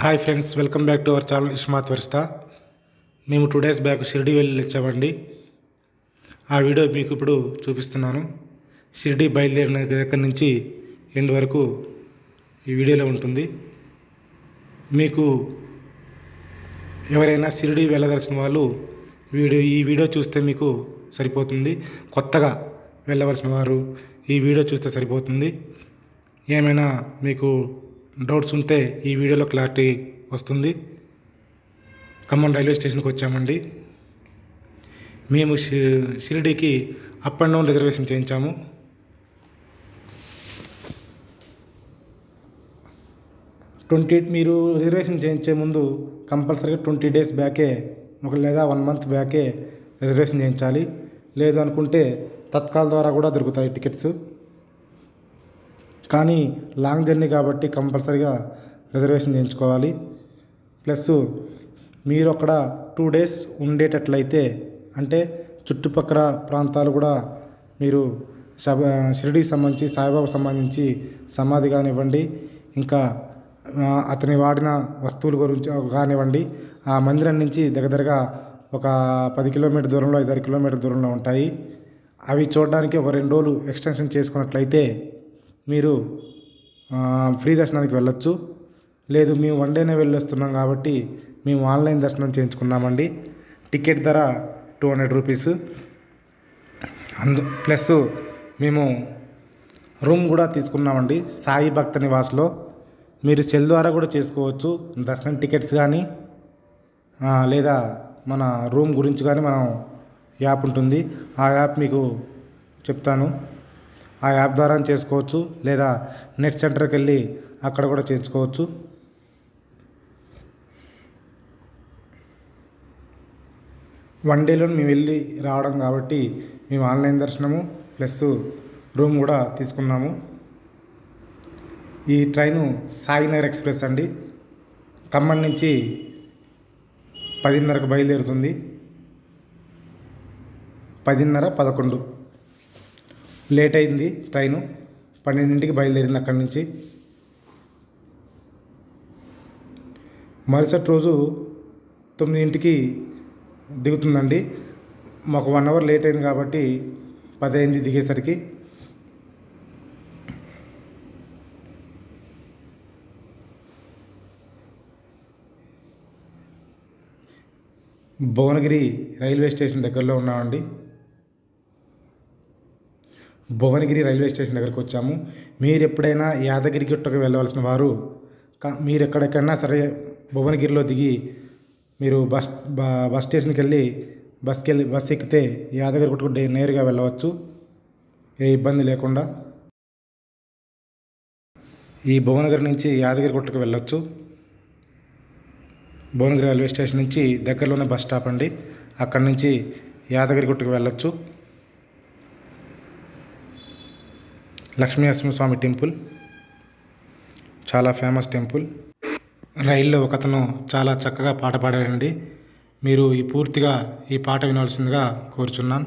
Hi friends welcome back to our channel ఇష్మాత్ వర్స్తా మేము two days back Shirdi వెళ్ళి వచ్చామండి ఆ వీడియో మీకు ఇప్పుడు చూపిస్తున్నాను. షిరిడి బయలుదేరిన దగ్గర నుంచి ఎండ్ వరకు ఈ వీడియోలో ఉంటుంది. మీకు ఎవరైనా షిరిడి వెళ్ళదలసిన వాళ్ళు వీడియో ఈ వీడియో చూస్తే మీకు సరిపోతుంది. కొత్తగా వెళ్ళవలసిన వారు ఈ వీడియో చూస్తే సరిపోతుంది. ఏమైనా మీకు డౌట్స్ ఉంటే ఈ వీడియోలో క్లారిటీ వస్తుంది. ఖమ్మం రైల్వే స్టేషన్కి వచ్చామండి. మేము షి- షిరిడీకి అప్ అండ్ డౌన్ రిజర్వేషన్ చేయించాము. ట్వంటీ మీరు రిజర్వేషన్ చేయించే ముందు కంపల్సరీగా ట్వంటీ డేస్ బ్యాకే ఒక లేదా వన్ మంత్ బ్యాకే రిజర్వేషన్ చేయించాలి. లేదు అనుకుంటే తత్కాల ద్వారా కూడా దొరుకుతాయి టికెట్స్. కానీ లాంగ్ జర్నీ కాబట్టి కంపల్సరీగా రిజర్వేషన్ చేయించుకోవాలి. ప్లస్ మీరు అక్కడ టూ డేస్ ఉండేటట్లయితే అంటే చుట్టుపక్కల ప్రాంతాలు కూడా మీరు శబ షిరిడీకి సంబంధించి సాయిబాబా సంబంధించి సమాధి కానివ్వండి ఇంకా అతని వాడిన వస్తువుల గురించి కానివ్వండి ఆ మందిరం నుంచి దగ్గరగా ఒక పది కిలోమీటర్ దూరంలో ఐదారు కిలోమీటర్ దూరంలో ఉంటాయి. అవి చూడడానికి ఒక రెండు రోజులు ఎక్స్టెన్షన్ చేసుకున్నట్లయితే మీరు ఫ్రీ దర్శనానికి వెళ్ళొచ్చు. లేదు మేము వన్ డేనే వెళ్ళొస్తున్నాం కాబట్టి మేము ఆన్లైన్ దర్శనం చేయించుకున్నామండి. టికెట్ ధర టూ హండ్రెడ్ రూపీస్ అందు ప్లస్ మేము రూమ్ కూడా తీసుకున్నామండి సాయి భక్త నివాస్లో. మీరు సెల్ ద్వారా కూడా చేసుకోవచ్చు. దర్శనం టికెట్స్ కానీ లేదా మన రూమ్ గురించి కానీ మనం యాప్ ఉంటుంది. ఆ యాప్ మీకు చెప్తాను. ఆ యాప్ ద్వారా చేసుకోవచ్చు లేదా నెట్ సెంటర్కి వెళ్ళి అక్కడ కూడా చేయించుకోవచ్చు. వన్ డేలో మేము వెళ్ళి రావడం కాబట్టి మేము ఆన్లైన్ దర్శనము ప్లస్ రూమ్ కూడా తీసుకున్నాము. ఈ ట్రైను సాయినగర్ ఎక్స్ప్రెస్ అండి. ఖమ్మం నుంచి పదిన్నరకు బయలుదేరుతుంది. పదిన్నర పదకొండు. లేట్ అయింది ట్రైను. పన్నెండింటికి బయలుదేరింది అక్కడి నుంచి. మరుసటి రోజు తొమ్మిదింటికి దిగుతుందండి. మాకు వన్ అవర్ లేట్ అయింది కాబట్టి పది దిగేసరికి. భువనగిరి రైల్వే స్టేషన్ దగ్గరలో ఉన్నామండి. భువనగిరి రైల్వే స్టేషన్ దగ్గరకు వచ్చాము. మీరు ఎప్పుడైనా యాదగిరి గుట్టకు వెళ్ళవలసిన వారు మీరు ఎక్కడికైనా సరే భువనగిరిలో దిగి మీరు బస్ బస్ స్టేషన్కి వెళ్ళి బస్కి వెళ్ళి బస్ ఎక్కితే యాదగిరి గుట్టకు నేరుగా వెళ్ళవచ్చు. ఏ ఇబ్బంది లేకుండా ఈ భువనగిరి నుంచి యాదగిరి గుట్టకు వెళ్ళొచ్చు. భువనగిరి రైల్వే స్టేషన్ నుంచి దగ్గరలోనే బస్ స్టాప్ అండి. అక్కడి నుంచి యాదగిరి గుట్టకు వెళ్ళొచ్చు. లక్ష్మీ నరసింహస్వామి టెంపుల్ చాలా ఫేమస్ టెంపుల్. రైల్లో ఒకతను చాలా చక్కగా పాట పాడాడండి. మీరు ఈ పూర్తిగా ఈ పాట వినవలసిందిగా కోరుచున్నాను.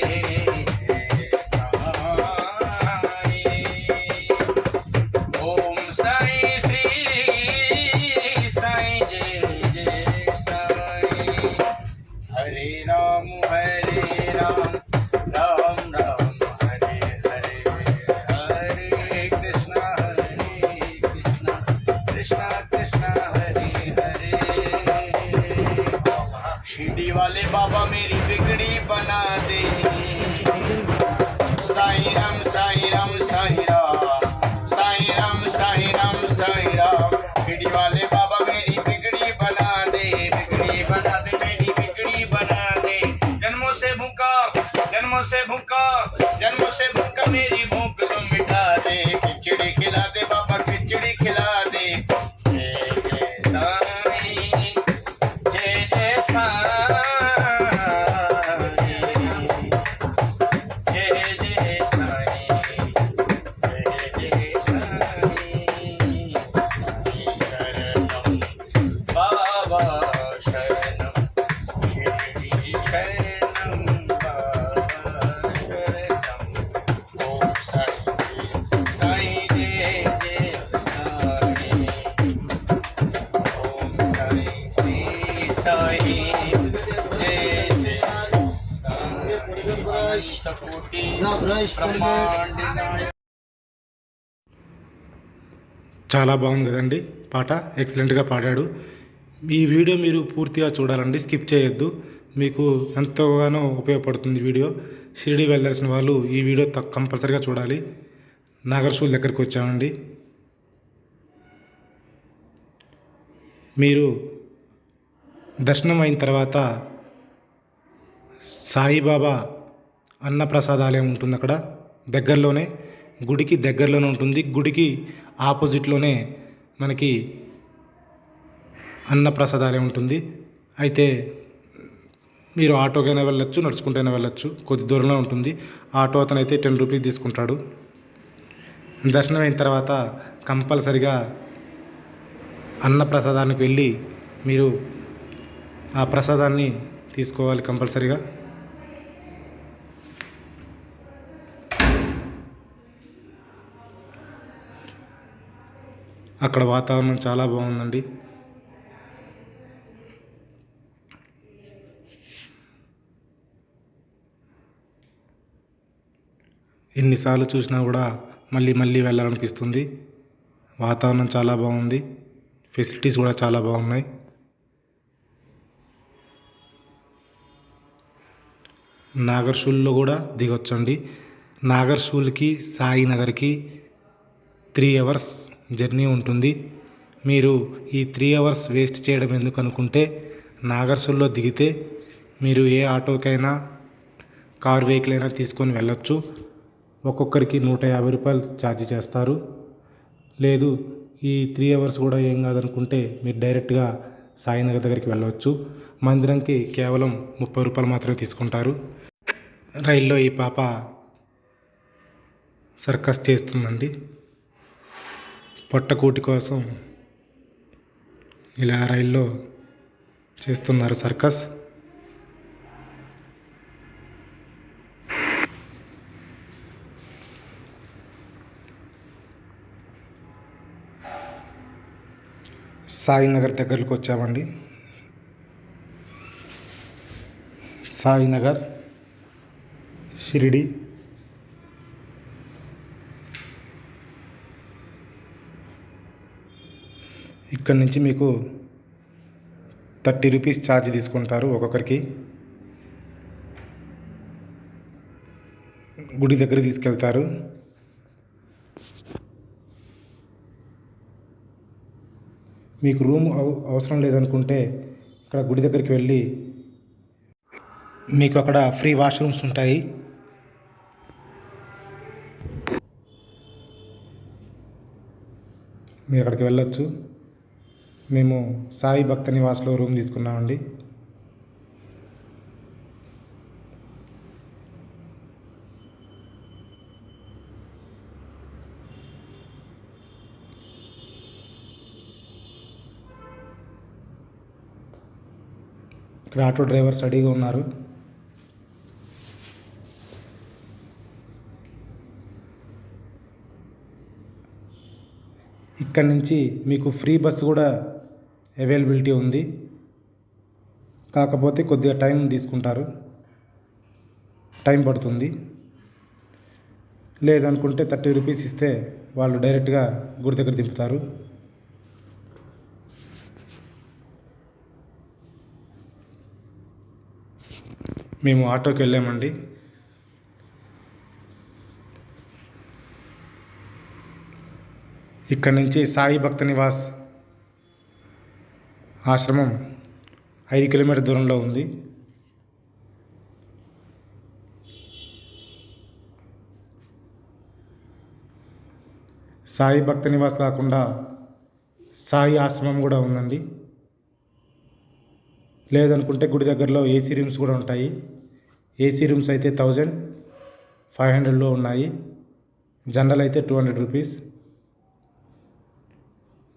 मेरी भूख చాలా బాగుంది కదండి పాట. ఎక్సలెంట్గా పాడాడు. ఈ వీడియో మీరు పూర్తిగా చూడాలండి. స్కిప్ చేయొద్దు. మీకు ఎంతగానో ఉపయోగపడుతుంది వీడియో. షిరిడి వెళ్ళాల్సిన వాళ్ళు ఈ వీడియో కంపల్సరిగా కంపల్సరీగా చూడాలి. నాగర్ దగ్గరికి వచ్చామండి. మీరు దర్శనం అయిన తర్వాత సాయిబాబా అన్నప్రసాదాలయం ఉంటుంది అక్కడ. దగ్గరలోనే గుడికి దగ్గరలోనే ఉంటుంది. గుడికి ఆపోజిట్లోనే మనకి అన్నప్రసాదాలయం ఉంటుంది. అయితే మీరు ఆటోకైనా వెళ్ళొచ్చు నడుచుకుంటైనా వెళ్ళొచ్చు. కొద్ది దూరంలో ఉంటుంది. ఆటో అతను అయితే టెన్ రూపీస్ తీసుకుంటాడు. దర్శనం అయిన తర్వాత కంపల్సరిగా అన్న ప్రసాదానికి వెళ్ళి మీరు ఆ ప్రసాదాన్ని తీసుకోవాలి కంపల్సరిగా. అక్కడ వాతావరణం చాలా బాగుందండి. ఎన్నిసార్లు చూసినా కూడా మళ్ళీ మళ్ళీ వెళ్ళాలనిపిస్తుంది. వాతావరణం చాలా బాగుంది. ఫెసిలిటీస్ కూడా చాలా బాగున్నాయి. నాగర్షూల్లో కూడా దిగొచ్చండి. నాగర్షూల్కి సాయినగర్కి త్రీ అవర్స్ జర్నీ ఉంటుంది. మీరు ఈ త్రీ అవర్స్ వేస్ట్ చేయడం ఎందుకు అనుకుంటే నాగర్సుల్లో దిగితే మీరు ఏ ఆటోకైనా కార్ వెహికల్ అయినా తీసుకొని వెళ్ళొచ్చు. ఒక్కొక్కరికి నూట యాభై రూపాయలు ఛార్జ్ చేస్తారు. లేదు ఈ త్రీ అవర్స్ కూడా ఏం కాదనుకుంటే మీరు డైరెక్ట్గా సాయినగర్ దగ్గరికి వెళ్ళవచ్చు మందిరంకి కేవలం ముప్పై రూపాయలు మాత్రమే తీసుకుంటారు. రైల్లో ఈ పాప సర్కస్ చేస్తుందండి. పొట్టకూటి కోసం ఇలా రైల్లో చేస్తున్నారు సర్కస్. సాయినగర్ దగ్గరకు వచ్చామండి. సాయినగర్ షిరిడి. ఇక్కడ నుంచి మీకు థర్టీ రూపీస్ ఛార్జ్ తీసుకుంటారు ఒక్కొక్కరికి. గుడి దగ్గర తీసుకెళ్తారు. మీకు రూమ్ అవసరం లేదనుకుంటే ఇక్కడ గుడి దగ్గరికి వెళ్ళి మీకు అక్కడ ఫ్రీ వాష్రూమ్స్ ఉంటాయి. మీరు అక్కడికి వెళ్ళొచ్చు. మేము సాయి భక్త నివాస్లో రూమ్ తీసుకున్నామండి. ఇక్కడ ఆటో డ్రైవర్స్ రెడీగా ఉన్నారు. ఇక్కడ నుంచి మీకు ఫ్రీ బస్సు కూడా అవైలబిలిటీ ఉంది. కాకపోతే కొద్దిగా టైం తీసుకుంటారు. టైం పడుతుంది. లేదనుకుంటే థర్టీ రూపీస్ ఇస్తే వాళ్ళు డైరెక్ట్గా గుడి దగ్గర దింపుతారు. మేము ఆటోకి వెళ్ళామండి. ఇక్కడ నుంచి సాయి భక్త నివాస్ ఆశ్రమం ఐదు కిలోమీటర్ దూరంలో ఉంది. సాయి భక్త నివాస్ కాకుండా సాయి ఆశ్రమం కూడా ఉందండి. లేదనుకుంటే గుడి దగ్గరలో ఏసీ రూమ్స్ కూడా ఉంటాయి. ఏసీ రూమ్స్ అయితే థౌజండ్ ఫైవ్ హండ్రెడ్లో ఉన్నాయి. జనరల్ అయితే two hundred rupees.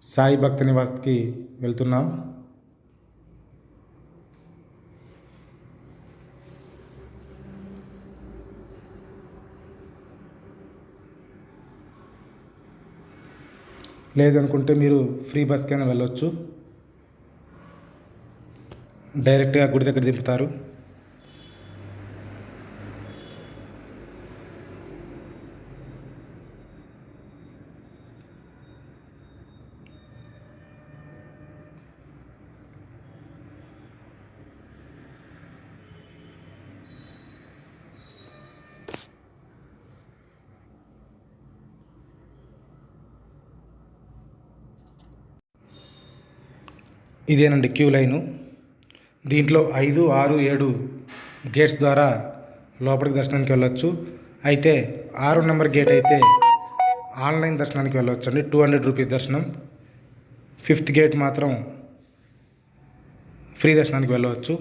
Sai Bhakta నివాస్కి వెళ్తున్నాం. లేదనుకుంటే మీరు ఫ్రీ బస్కైనా వెళ్ళొచ్చు. డైరెక్ట్గా గుడి దగ్గర దింపుతారు. ఇదేనండి క్యూ లైను. దీంట్లో ఐదు ఆరు ఏడు గేట్స్ ద్వారా లోపలికి దర్శనానికి వెళ్ళొచ్చు. అయితే ఆరు నెంబర్ గేట్ అయితే ఆన్లైన్ దర్శనానికి వెళ్ళవచ్చు అండి టూ హండ్రెడ్ రూపీస్ దర్శనం. ఫిఫ్త్ గేట్ మాత్రం ఫ్రీ దర్శనానికి వెళ్ళవచ్చు.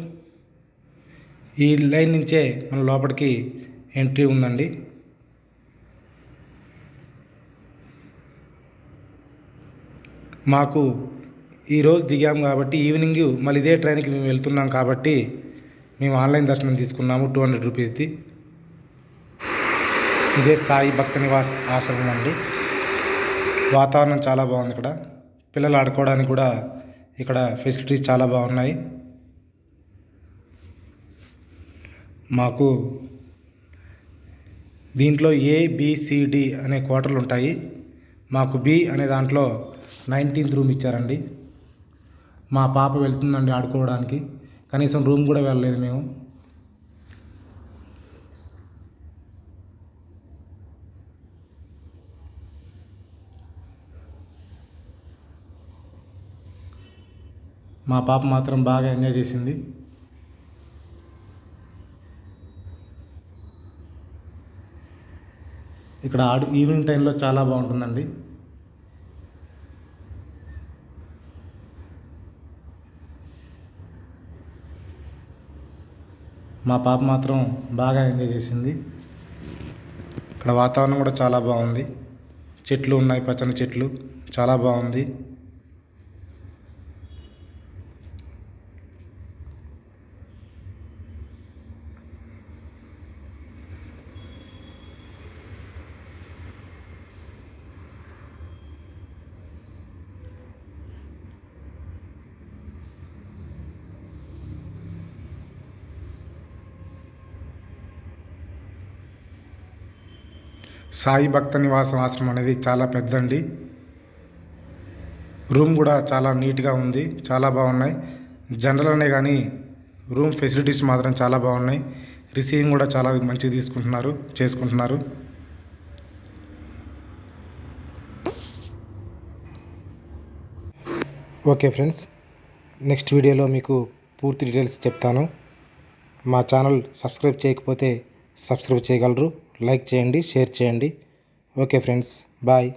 ఈ లైన్ నుంచే మన లోపలికి ఎంట్రీ ఉందండి. మాకు ఈరోజు దిగాం కాబట్టి ఈవినింగ్ మళ్ళీ ఇదే ట్రైన్కి మేము వెళ్తున్నాం కాబట్టి మేము ఆన్లైన్ దర్శనం తీసుకున్నాము టూ హండ్రెడ్ రూపీస్ది. ఇదే సాయి భక్త నివాస్ ఆశ్రమం అండి. వాతావరణం చాలా బాగుంది ఇక్కడ. పిల్లలు ఆడుకోవడానికి కూడా ఇక్కడ ఫెసిలిటీస్ చాలా బాగున్నాయి. మాకు దీంట్లో ఏబిసిడి అనే క్వార్టర్లు ఉంటాయి. మాకు బి అనే దాంట్లో నైన్టీన్త్ రూమ్ ఇచ్చారండి. మా పాప వెళ్తుందండి ఆడుకోవడానికి. కనీసం రూమ్ కూడా వెళ్ళలేదు మేము. మా పాప మాత్రం బాగా ఎంజాయ్ చేసింది. ఇక్కడ ఆడు ఈవినింగ్ టైంలో చాలా బాగుంటుందండి. మా పాప మాత్రం బాగా ఎంజాయ్ చేసింది. ఇక్కడ వాతావరణం కూడా చాలా బాగుంది. చెట్లు ఉన్నాయి పచ్చని చెట్లు. చాలా బాగుంది. సాయి భక్త నివాసం ఆశ్రమం అనేది చాలా పెద్దండి. రూమ్ కూడా చాలా నీట్గా ఉంది చాలా బాగున్నాయి. జనరల్ అనే కానీ రూమ్ ఫెసిలిటీస్ మాత్రం చాలా బాగున్నాయి. రిసీవింగ్ కూడా చాలా మంచిగా తీసుకుంటున్నారు చేసుకుంటున్నారు. ఓకే ఫ్రెండ్స్ నెక్స్ట్ వీడియోలో మీకు పూర్తి డీటెయిల్స్ చెప్తాను. మా ఛానల్ సబ్స్క్రైబ్ చేయకపోతే సబ్స్క్రైబ్ చేయగలరు. లైక్ చేయండి షేర్ చేయండి. Okay friends bye.